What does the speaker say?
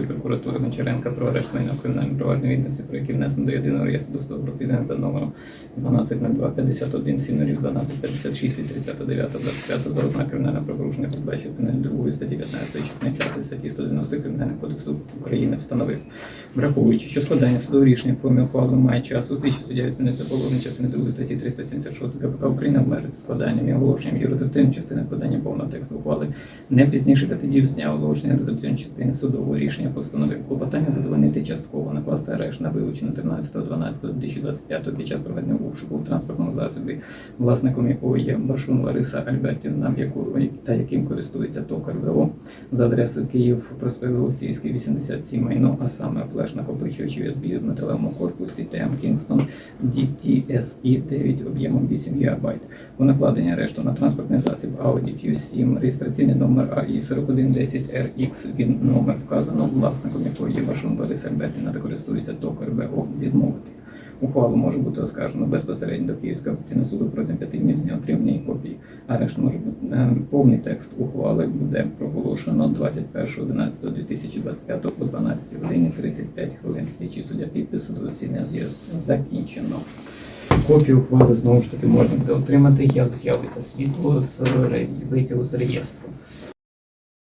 прокуратури Мечеренка про арешт майна кримінальної провадження відомості, про які внесено до єдиного реєстру досудового розслідування за номером 12.02.51 7 12 56 від 39.25 за ознак кримінального правопорушення передбачення частини 2 статті 15 частини 5 статті 190 Кримінального кодексу України встановив. Враховуючи, що складання судового рішення в формі ухвали має час у слідчі суддя відповідності до положень частини 2 статті 376 КПК України обмежується складанням і оголошенням юрисдиктивної частини складання повного тексту ухвали не пізніше п'яти днів з дня оголошення резолюційної частини судового рішення постанови клопотання задовольнити частково накласти арешт на вилучення 13.12.2025 під час проведення обшуку в транспортному засобі, власником якого є Башун Лариса Альбертівна, яку та яким користується ТОК РВО за адресою Київ, проспект Голосіївський, 87 майно, а саме флеш накопичувач USB в металевому корпусі TM Kingston DTSE 9 об'ємом 8 ГБ. У накладення арешту на транспортний засіб Audi Q7, реєстраційний номер АІ 4110RX, він номер вказано власником якого є Башун Борис Альбертіна та користується токар ВО відмовити. Ухвалу може бути оскаржено безпосередньо до Київського апеляційного суду протягом п'яти днів з дня отримання копії. Арешт може бути е, повний текст ухвали буде проголошено 21.11.2025 о 12 годині 35 хвилин. Слідчий суддя підпису до засідання закінчено. Копію ухвали знову ж таки можна буде отримати, як з'явиться світло з витягу з реєстру.